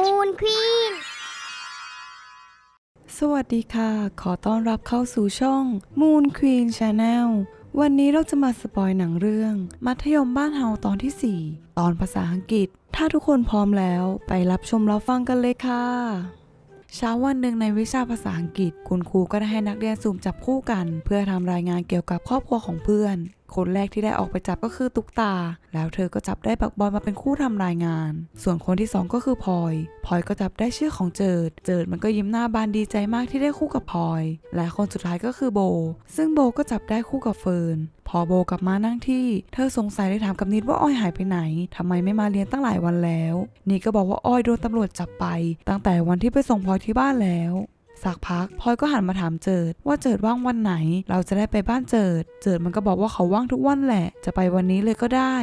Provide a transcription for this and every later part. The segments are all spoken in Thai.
มูนควีน สวัสดีค่ะ ขอต้อนรับเข้าสู่ช่อง Moon Queen Channel วันนี้เราจะมาสปอยหนังเรื่อง มัธยมบ้านเฮาตอนที่ 4 ตอนภาษาอังกฤษ ถ้าทุกคนพร้อมแล้วไปรับชมรับฟังกันเลยค่ะ เช้าวันหนึ่งในวิชาภาษาอังกฤษ คุณครูก็ได้ให้นักเรียนสุ่มจับคู่กัน เพื่อทำรายงานเกี่ยวกับครอบครัวของเพื่อน คนแรกที่ได้ออกไปจับก็คือตุ๊กตา แล้วเธอก็จับได้บักบอลมาเป็นคู่ทำรายงาน ส่วนคนที่สองก็คือพลอยพลอยก็จับได้ชื่อของเจิด เจิดมันก็ยิ้มหน้าบานดีใจมากที่ได้คู่กับพลอย และคนสุดท้ายก็คือโบ ซึ่งโบก็จับได้คู่กับเฟิร์นพอโบกลับมานั่งที่ เธอสงสัยเลยถามกับนิดว่าอ้อยหายไปไหนทำไมไม่มาเรียนตั้งหลายวันแล้วนิดก็บอกว่าอ้อยโดนตำรวจจับไป ตั้งแต่วันที่ไปส่งพลอยที่บ้านแล้ว สักพักพลอยก็หันมาถามเจิด ว่าเจิดว่างวันไหน เราจะได้ไปบ้านเจิด เจิดมันก็บอกว่าเขาว่างทุกวันแหละ จะไปวันนี้เลยก็ได้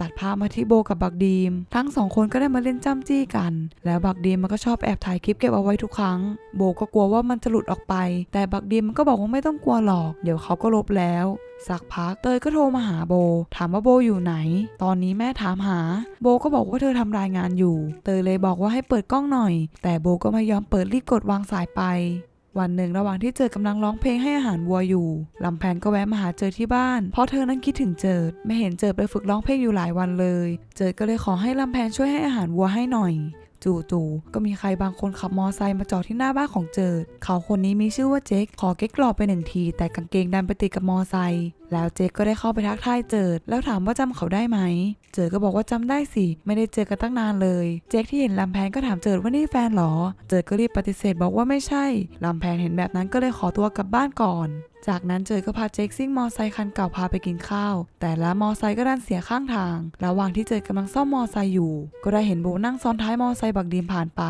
ตัดภาพมาที่โบกับบักดีม ทั้งสองคนก็ได้มาเล่นจ้ำจี้กัน แล้วบักดีมมันก็ชอบแอบถ่ายคลิปเก็บเอาไว้ทุกครั้ง โบก็กลัวว่ามันจะหลุดออกไป แต่บักดีมมันก็บอกว่าไม่ต้องกลัวหรอก เดี๋ยวเขาก็ลบแล้ว สักพักเตยก็โทรมาหาโบ ถามว่าโบอยู่ไหน ตอนนี้แม่ถามหา โบก็บอกว่าเธอทำรายงานอยู่ เตยเลยบอกว่าให้เปิดกล้องหน่อย แต่โบก็ไม่ยอมเปิดรีบกดวางสายไปวันหนึ่งระหว่างที่เจิดกำลังร้องเพลงให้อาหารวัวอยู่ลำแพนก็แวะมาหาเจิดที่บ้าน เพราะเธอนั้นคิดถึงเจิด ไม่เห็นเจิดไปฝึกร้องเพลงอยู่หลายวันเลย เจิดก็เลยขอให้ลำแพนช่วยให้อาหารวัวให้หน่อย จู่ๆก็มีใครบางคนขับมอไซค์มาจอดที่หน้าบ้านของเจิด เขาคนนี้มีชื่อว่าเจคขอเก๊กหลอกไปหนึ่งที แต่กางเกงดันไปติดกับมอไซค์แล้วเจก็ได้เข้าไปทักทายเจิด แล้วถามว่าจำเขาได้ไหม เจิดก็บอกว่าจำได้สิ ไม่ได้เจอกันตั้งนานเลย เจ๊กที่เห็นลำแพนก็ถามเจิดว่านี่แฟนเหรอ เจิดก็รีบปฏิเสธบอกว่าไม่ใช่ ลำแพนเห็นแบบนั้นก็เลยขอตัวกลับบ้านก่อน จากนั้นเจอก็พาเจ๊กซิ่งมอไซค์คันเก่าพาไปกินข้าว แต่ละมอไซค์ก็ดันเสียข้างทาง ระหว่างที่เจอกำลังซ่อมมอไซค์อยู่ ก็ได้เห็นโบนั่งซ้อนท้ายมอไซค์บักดีมผ่านไป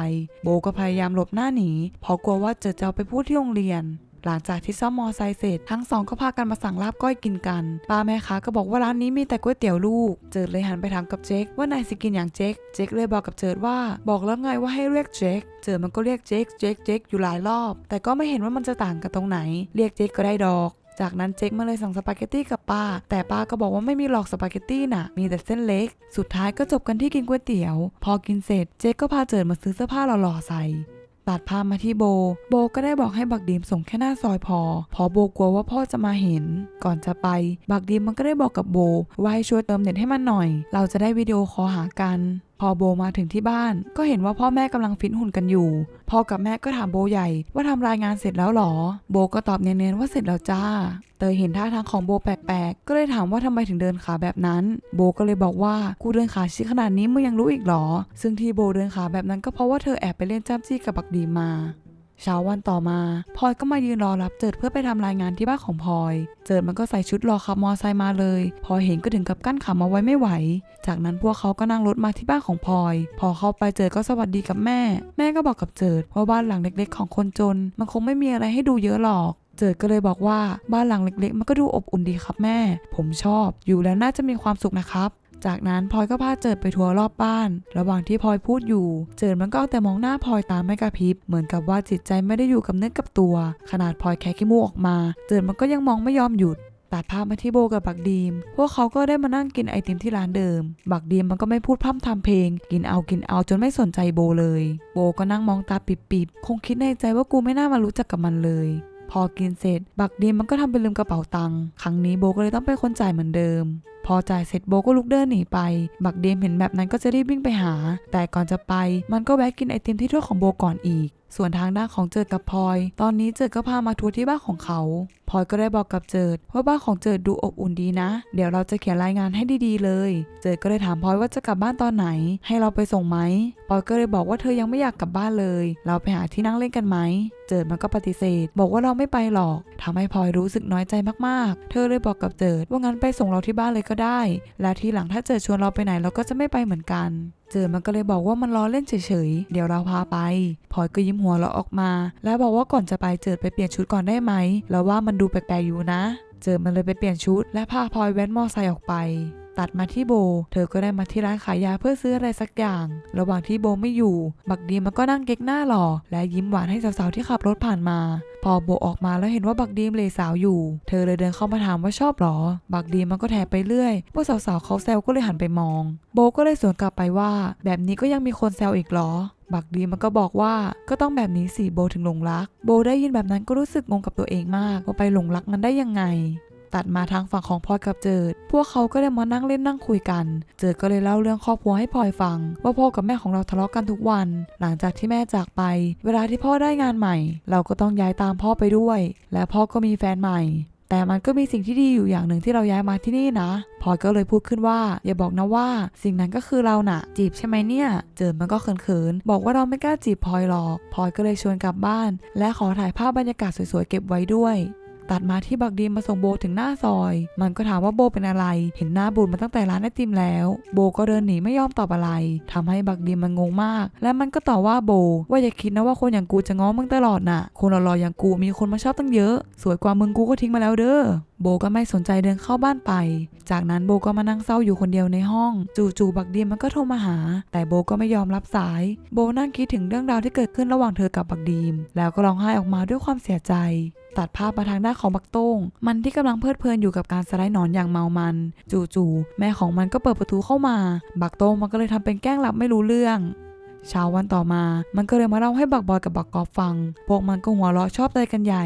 โบก็พยายามหลบหน้าหนีเพราะกลัวว่าเจอจะเอาไปพูดที่โรงเรียนหลังจากที่ซ่อมมอไซค์เสร็จ ทั้งสองก็พากันมาสั่งลาบก้อยกินกันป้าแม่ค้าก็บอกว่าร้านนี้มีแต่ก๋วยเตี๋ยวลูก เจิดเลยหันไปถามกับเจ๊กว่านายสิกินอย่างเจ๊กเจ๊กเลยบอกกับเจิดว่า บอกแล้วไงว่าให้เรียกเจ๊กเจิดมันก็เรียกเจ๊กเจ๊กเจ๊กอยู่หลายรอบ แต่ก็ไม่เห็นว่ามันจะต่างกันตรงไหน เรียกเจ๊กก็ได้ดอกจากนั้นเจ๊กมาเลยสั่งสปาเกตตี้กับป้า แต่ป้าก็บอกว่าไม่มีหรอกสปาเกตตี้น่ะ มีแต่เส้นเล็ก สุดท้ายก็จบกันที่กินก๋วยเตี๋ยว พอกินเสร็จเจ๊กก็พาเจิดมาซื้อเสื้อผ้าหล่อๆใส่ ตัดภาพมาที่โบ โบก็ได้บอกให้บักดีมส่งแค่หน้าซอยพอ พอโบกลัวว่าพ่อจะมาเห็น ก่อนจะไป บักดีมมันก็ได้บอกกับโบว่าให้ช่วยเติมเน็ตให้มันหน่อย เราจะได้วิดีโอคอลหากัน พอโบมาถึงที่บ้าน ก็เห็นว่าพ่อแม่กำลังฟิตหุ่นกันอยู่พ่อกับแม่ก็ถามโบใหญ่ว่าทำรายงานเสร็จแล้วหรอ โบก็ตอบเนียนๆว่าเสร็จแล้วจ้า เตยเห็นท่าทางของโบแปลกๆ ก็เลยถามว่าทำไมถึงเดินขาแบบนั้น โบก็เลยบอกว่ากูเดินขาชิดขนาดนี้มึงยังรู้อีกหรอ ซึ่งที่โบเดินขาแบบนั้นก็เพราะว่าเธอแอบไปเล่นจ้ำจี้กับบักดีมา เช้าวันต่อมาพลอยก็มายืนรอรับเจิดเพื่อไปทำรายงานที่บ้านของพลอย เจิดมันก็ใส่ชุดรอขับมอไซค์มาเลย พอเห็นก็ถึงกับกั้นขำเอาไว้ไม่ไหว จากนั้นพวกเขาก็นั่งรถมาที่บ้านของพลอย พอเข้าไปเจิดก็สวัสดีกับแม่ แม่ก็บอกกับเจิดว่าบ้านหลังเล็กๆ ของคนจน มันคงไม่มีอะไรให้ดูเยอะหรอกเจิดก็เลยบอกว่าบ้านหลังเล็กๆ มันก็ดูอบอุ่นดีครับแม่ ผมชอบ อยู่แล้วน่าจะมีความสุขนะครับ จากนั้นพลอยก็พาเจิดไปทัวร์รอบบ้าน ระหว่างที่พลอยพูดอยู่ เจิดมันก็เอาแต่มองหน้าพลอยตามไม่กระพริบ เหมือนกับว่าจิตใจไม่ได้อยู่กับเนื้อกับตัว ขนาดพลอยแค่ขี้มูกออกมา เจิดมันก็ยังมองไม่ยอมหยุดตัดภาพมาที่โบกับบักดีม พวกเขาก็ได้มานั่งกินไอติมที่ร้านเดิม บักดีมมันก็ไม่พูดพร่ำทำเพลง กินเอากินเอาจนไม่สนใจโบเลย โบก็นั่งมองตาปิบๆ คงคิดในใจว่ากูไม่น่ามารู้จักกับมันเลย พอกินเสร็จ บักดีมมันก็ทำเป็นลืมกระเป๋าตังค์ ครั้งนี้โบก็เลยต้องเป็นคนจ่ายเหมือนเดิม พอจ่ายเสร็จโบก็ลุกเดินหนีไป บักเดมเห็นแบบนั้นก็จะรีบวิ่งไปหา แต่ก่อนจะไป มันก็แวะกินไอติมที่ถ้วยของโบก่อนอีก ส่วนทางด้านของเจิดกับพลอย ตอนนี้เจิดก็พามาทัวร์ที่บ้านของเขาพลอยก็ได้บอกกับเจิดว่าบ้านของเจิดดูอบอุ่นดีนะ เดี๋ยวเราจะเขียนรายงานให้ดีๆเลย เจิดก็เลยถามพลอยว่าจะกลับบ้านตอนไหน ให้เราไปส่งไหมพลอยก็เลยบอกว่าเธอยังไม่อยากกลับบ้านเลย เราไปหาที่นั่งเล่นกันไหมเจิดมันก็ปฏิเสธ บอกว่าเราไม่ไปหรอกทำให้พลอยรู้สึกน้อยใจมากๆ เธอเลยบอกกับเจิดว่างั้นไปส่งเราที่บ้านเลยก็ได้ และทีหลังถ้าเจอชวนเราไปไหนเราก็จะไม่ไปเหมือนกัน เจิดมันก็เลยบอกว่ามันล้อเล่นเฉยๆ เดี๋ยวเราพาไปพลอยก็ยิ้มหัวเราออกมา แล้วบอกว่าก่อนจะไปเจิดไปเปลี่ยนชุดก่อนได้ไหม แล้วว่ามันดูแปลกๆอยู่นะ เจิดมันเลยไปเปลี่ยนชุด และพาพลอยแว้นมอไซค์ออกไป ตัดมาที่โบ เธอก็ได้มาที่ร้านขายยาเพื่อซื้ออะไรสักอย่าง ระหว่างที่โบไม่อยู่ บักดีมันก็นั่งเก๊กหน้าหล่อ และยิ้มหวานให้สาวๆที่ขับรถผ่านมา พอโบออกมาแล้วเห็นว่าบักดีมเลสาวอยู่ เธอเลยเดินเข้ามาถามว่าชอบหรอ บักดีมมันก็แถไปเรื่อยพวกสาวๆเขาแซวก็เลยหันไปมอง โบก็เลยสวนกลับไปว่า แบบนี้ก็ยังมีคนแซวอีกหรอบักดีมันก็บอกว่าก็ต้องแบบนี้สิโบถึงหลงรัก โบได้ยินแบบนั้นก็รู้สึกงงกับตัวเองมากว่าไปหลงรักมันได้ยังไง ตัดมาทางฝั่งของพลอยกับเจิด พวกเขาก็ได้มานั่งเล่นนั่งคุยกัน เจิดก็เลยเล่าเรื่องครอบครัวให้พลอยฟัง ว่าพ่อกับแม่ของเราทะเลาะกันทุกวัน หลังจากที่แม่จากไป เวลาที่พ่อได้งานใหม่ เราก็ต้องย้ายตามพ่อไปด้วย และพ่อก็มีแฟนใหม่แต่มันก็มีสิ่งที่ดีอยู่อย่างหนึ่งที่เราย้ายมาที่นี่นะพลอยก็เลยพูดขึ้นว่า อย่าบอกนะว่า สิ่งนั้นก็คือเราน่ะ จีบใช่ไหมเนี่ย เจิดมันก็เขินๆ บอกว่าเราไม่กล้าจีบพลอยหรอก พลอยก็เลยชวนกลับบ้าน และขอถ่ายภาพบรรยากาศสวยๆเก็บไว้ด้วย ตัดมาที่บักดีมมาส่งโบถึงหน้าซอย มันก็ถามว่าโบเป็นอะไร เห็นหน้าบูดมาตั้งแต่ร้านไอติมแล้ว โบก็เดินหนีไม่ยอมตอบอะไรทำให้บักดีมมันงงมาก และมันก็ต่อว่าโบ ว่าอย่าคิดนะว่าคนอย่างกูจะง้อมึงตลอดน่ะ คนหล่อๆอย่างกูมีคนมาชอบตั้งเยอะ สวยกว่ามึงกูก็ทิ้งมาแล้วเด้อ โบก็ไม่สนใจเดินเข้าบ้านไป จากนั้นโบก็มานั่งเศร้าอยู่คนเดียวในห้อง จู่ๆบักดีมมันก็โทรมาหา แต่โบก็ไม่ยอมรับสาย โบนั่งคิดถึงเรื่องราวที่เกิดขึ้นระหว่างเธอกับบักดีม แล้วก็ร้องไห้ออกมาด้วยความเสียใจตัดภาพมาทางด้านของบักโต้ง มันที่กำลังเพลิดเพลินอยู่กับการสไลด์หนอนอย่างเมามัน จู่ๆแม่ของมันก็เปิดประตูเข้ามา บักโต้งมันก็เลยทำเป็นแกล้งหลับไม่รู้เรื่องเช้าวันต่อมา มันก็เลยมาเล่าให้บักบอยกับบักกอบฟัง พวกมันก็หัวเราะชอบใจกันใหญ่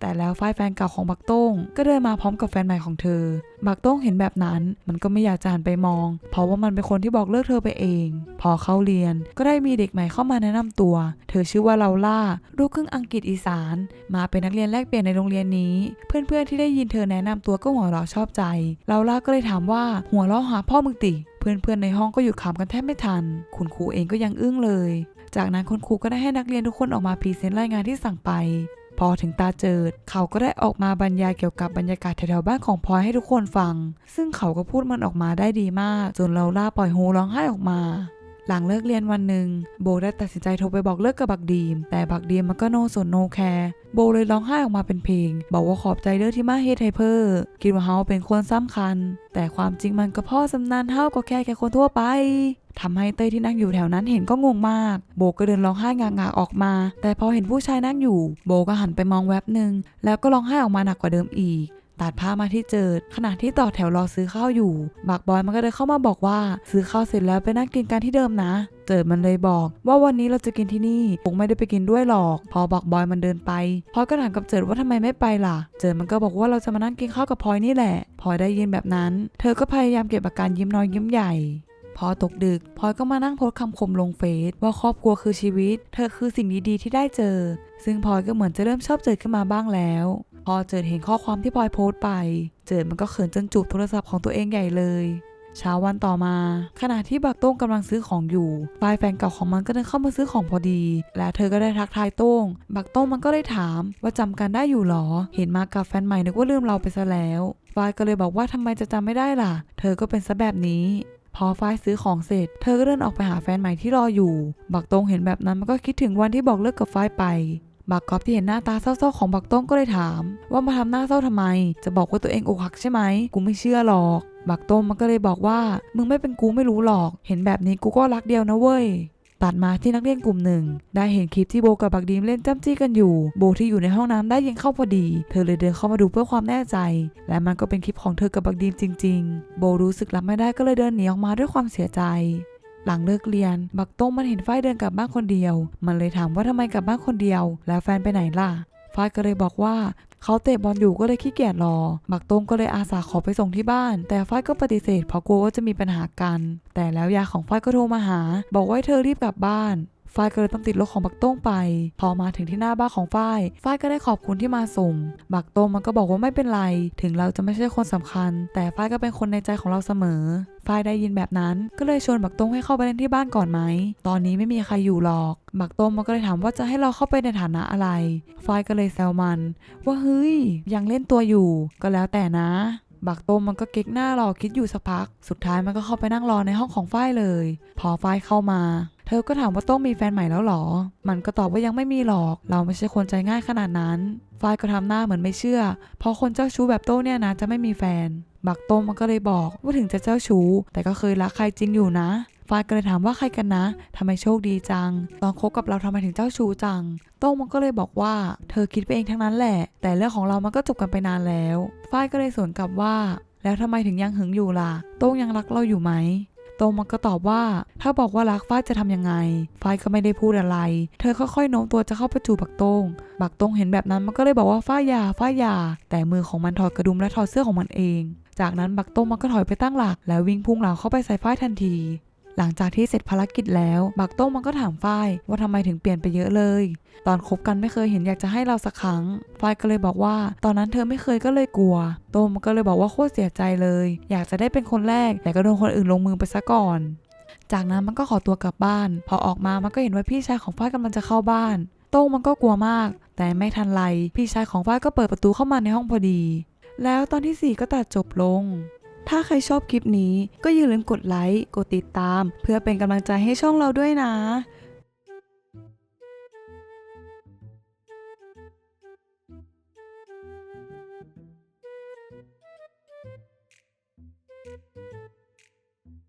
แต่แล้วฝ่ายแฟนเก่าของบักโต้งก็เดินมาพร้อมกับแฟนใหม่ของเธอ บักโต้งเห็นแบบนั้นมันก็ไม่อยากจะหันไปมอง เพราะว่ามันเป็นคนที่บอกเลิกเธอไปเอง พอเข้าเรียนก็ได้มีเด็กใหม่เข้ามาแนะนำตัว เธอชื่อว่าลาล่าลูกครึ่งอังกฤษอีสาน มาเป็นนักเรียนแลกเปลี่ยนในโรงเรียนนี้ เพื่อนๆที่ได้ยินเธอแนะนำตัวก็หัวเราะชอบใจลาล่าก็เลยถามว่าหัวเราะหาพ่อมึงติเพื่อนๆในห้องก็หยุดขำกันแทบไม่ทัน คุณครูเองก็ยังอึ้งเลย จากนั้นคุณครูก็ได้ให้นักเรียนทุกคนออกมาพรีเซนต์รายงานที่สั่งไป พอถึงตาเจิด เขาก็ได้ออกมาบรรยายเกี่ยวกับบรรยากาศแถวๆบ้านของพลอยให้ทุกคนฟัง ซึ่งเขาก็พูดมันออกมาได้ดีมาก จนเราล่าปล่อยโฮร้องไห้ออกมาหลังเลิกเรียนวันหนึ่งโบได้ตัดสินใจโทรไปบอกเลิกกับบักดีม แต่บักดีมมันก็โนสนโนแคร์โบเลยร้องไห้ออกมาเป็นเพลง บอกว่าขอบใจเด้อที่มาเฮ็ดให้เพ้อคิดว่าเฮาเป็นคนสำคัญ แต่ความจริงมันก็พ่อสำนันเฮาก็แค่แค่คนทั่วไป ทำให้เต้ยที่นั่งอยู่แถวนั้นเห็นก็งงมาก โบก็เดินร้องไห้งากๆออกมา แต่พอเห็นผู้ชายนั่งอยู่ โบก็หันไปมองแวบหนึ่งแล้วก็ร้องไห้ออกมาหนักกว่าเดิมอีกตัดภามาที่เจิด ขณะที่ต่อแถวรอซื้อข้าวอยู่บักบอยมันก็เดินเข้ามาบอกว่า ซื้อข้าวเสร็จแล้วไปนั่งกินกันที่เดิมนะ เจิดมันเลยบอก ว่าวันนี้เราจะกินที่นี่คงไม่ได้ไปกินด้วยหรอก พอบักบอยมันเดินไปพลอยก็ถามกับเจิดว่าทำไมไม่ไปล่ะ เจิดมันก็บอกว่าเราจะมานั่งกินข้าวกับพลอยนี่แหละพลอยได้ยินแบบนั้น เธอก็พยายามเก็บอาการยิ้มน้อยยิ้มใหญ่ พอตกดึกพลอยก็มานั่งโพสคำคมลงเฟซว่าครอบครัวคือชีวิต เธอคือสิ่งดีๆที่ได้เจอ ซึ่งพลอยก็เหมือนจะเริ่มชอบเจิดขึ้นมาบ้างแล้ว พอเจิดเห็นข้อความที่พลอยโพสไป เจิดมันก็เขินจนจูบโทรศัพท์ของตัวเองใหญ่เลยเช้าวันต่อมา ขณะที่บักโต้งกำลังซื้อของอยู่ฝ่ายแฟนเก่าของมันก็เดินเข้ามาซื้อของพอดี และเธอก็ได้ทักทายโต้ง บักโต้งมันก็เลยถามว่าจำกันได้อยู่หรอ เห็นมากับแฟนใหม่นึกว่าลืมเราไปซะแล้วฝ่ายก็เลยบอกว่าทำไมจะจำไม่ได้ล่ะ เธอก็เป็นซะแบบนี้ พอฝ้ายซื้อของเสร็จ เธอก็เดินออกไปหาแฟนใหม่ที่รออยู่ บักตงเห็นแบบนั้นมันก็คิดถึงวันที่บอกเลิกกับฝ้ายไป บักกอบที่เห็นหน้าตาเศร้าๆของบักตงก็เลยถาม ว่ามาทำหน้าเศร้าทำไม จะบอกว่าตัวเองอกหักใช่ไหม กูไม่เชื่อหรอก บักต้งมันก็เลยบอกว่า มึงไม่เป็นกูไม่รู้หรอก เห็นแบบนี้กูก็รักเดียวนะเว้ย ตัดมาที่นักเรียนกลุ่มหนึ่ง ได้เห็นคลิปที่โบกับบักดีมเล่นจ้ำจี้กันอยู่ โบที่อยู่ในห้องน้ำได้ยิงเข้าพอดี เธอเลยเดินเข้ามาดูเพื่อความแน่ใจ และมันก็เป็นคลิปของเธอกับบักดีมจริง ๆ โบรู้สึกรับไม่ได้ก็เลยเดินหนีออกมาด้วยความเสียใจหลังเลิกเรียน บักต้งมันเห็นฝ้ายเดินกลับบ้านคนเดียว มันเลยถามว่าทำไมกลับบ้านคนเดียว แล้วแฟนไปไหนล่ะฝ้ายก็เลยบอกว่า เขาเตะบอลอยู่ก็เลยขี้เกียจรอ หมักต้งก็เลยอาสาขอไปส่งที่บ้าน แต่ฝ้ายก็ปฏิเสธเพราะกลัวว่าจะมีปัญหากัน แต่แล้วยาของฝ้ายก็โทรมาหา บอกว่าให้เธอรีบกลับบ้าน ฝ้ายก็เลยต้องติดรถของบักโต้งไป พอมาถึงที่หน้าบ้านของฝ้าย ฝ้ายก็ได้ขอบคุณที่มาส่ง บักโต้งมันก็บอกว่าไม่เป็นไร ถึงเราจะไม่ใช่คนสำคัญ แต่ฝ้ายก็เป็นคนในใจของเราเสมอ ฝ้ายได้ยินแบบนั้น ก็เลยชวนบักโต้งให้เข้าไปเล่นที่บ้านก่อนไหม ตอนนี้ไม่มีใครอยู่หรอก บักโต้งมันก็เลยถามว่าจะให้เราเข้าไปในฐานะอะไร ฝ้ายก็เลยแซวมัน ว่าเฮ้ยยังเล่นตัวอยู่ ก็แล้วแต่นะ บักโต้มมันก็เก๊กหน้ารอคิดอยู่สักพัก สุดท้ายมันก็เข้าไปนั่งรอในห้องของฝ้ายเลย พอฝ้ายเข้ามา เธอก็ถามว่าโต้งมีแฟนใหม่แล้วหรอ มันก็ตอบว่ายังไม่มีหรอก เราไม่ใช่คนใจง่ายขนาดนั้น ฝ้ายก็ทำหน้าเหมือนไม่เชื่อ เพราะคนเจ้าชู้แบบโต้งเนี่ยนะจะไม่มีแฟน บักโต้มมันก็เลยบอกว่าถึงจะเจ้าชู้แต่ก็เคยรักใครจริงอยู่นะ ฝ้ายก็เลยถามว่าใครกันนะทำไมโชคดีจัง ตอนคบกับเราทำไมถึงเจ้าชู้จัง โต้งมันก็เลยบอกว่า เธอคิดไปเองทั้งนั้นแหละ แต่เรื่องของเรามันก็จบกันไปนานแล้วฝ้ายก็เลยสวนกลับว่า แล้วทำไมถึงยังหึงอยู่ล่ะ โต้งยังรักเราอยู่ไหมโต้งมันก็ตอบว่า ถ้าบอกว่ารักฝ้ายจะทำยังไง ฝ้ายก็ไม่ได้พูดอะไร เธอค่อยๆโน้มตัวจะเข้าไปจูบบักโต้งบักโต้งเห็นแบบนั้นมันก็เลยบอกว่าฝ้ายย่าฝ้ายย่าแต่มือของมันถอดกระดุมและถอดเสื้อของมันเอง จากนั้นบักโต้งมันก็ถอยไปตั้งหลัก แล้ววิ่งพุ่งเหลาเข้าไปใส่ฝ้ายทันที หลังจากที่เสร็จภารกิจแล้วบักโต้งมันก็ถามฝ้ายว่าทำไมถึงเปลี่ยนไปเยอะเลย ตอนคบกันไม่เคยเห็นอยากจะให้เราสักครั้งฝ้ายก็เลยบอกว่า ตอนนั้นเธอไม่เคยก็เลยกลัว โต้งมันก็เลยบอกว่าโคตรเสียใจเลย อยากจะได้เป็นคนแรก แต่ก็โดนคนอื่นลงมือไปซะก่อน จากนั้นมันก็ขอตัวกลับบ้าน พอออกมามันก็เห็นว่าพี่ชายของฝ้ายกำลังจะเข้าบ้าน โต้งมันก็กลัวมาก แต่ไม่ทันไรพี่ชายของฝ้ายก็เปิดประตูเข้ามาในห้องพอดี แล้วตอนที่4ก็ตัดจบลง ถ้าใครชอบคลิปนี้ก็อย่าลืมกดไลค์ กดติดตาม เพื่อเป็นกำลังใจให้ช่องเราด้วยนะ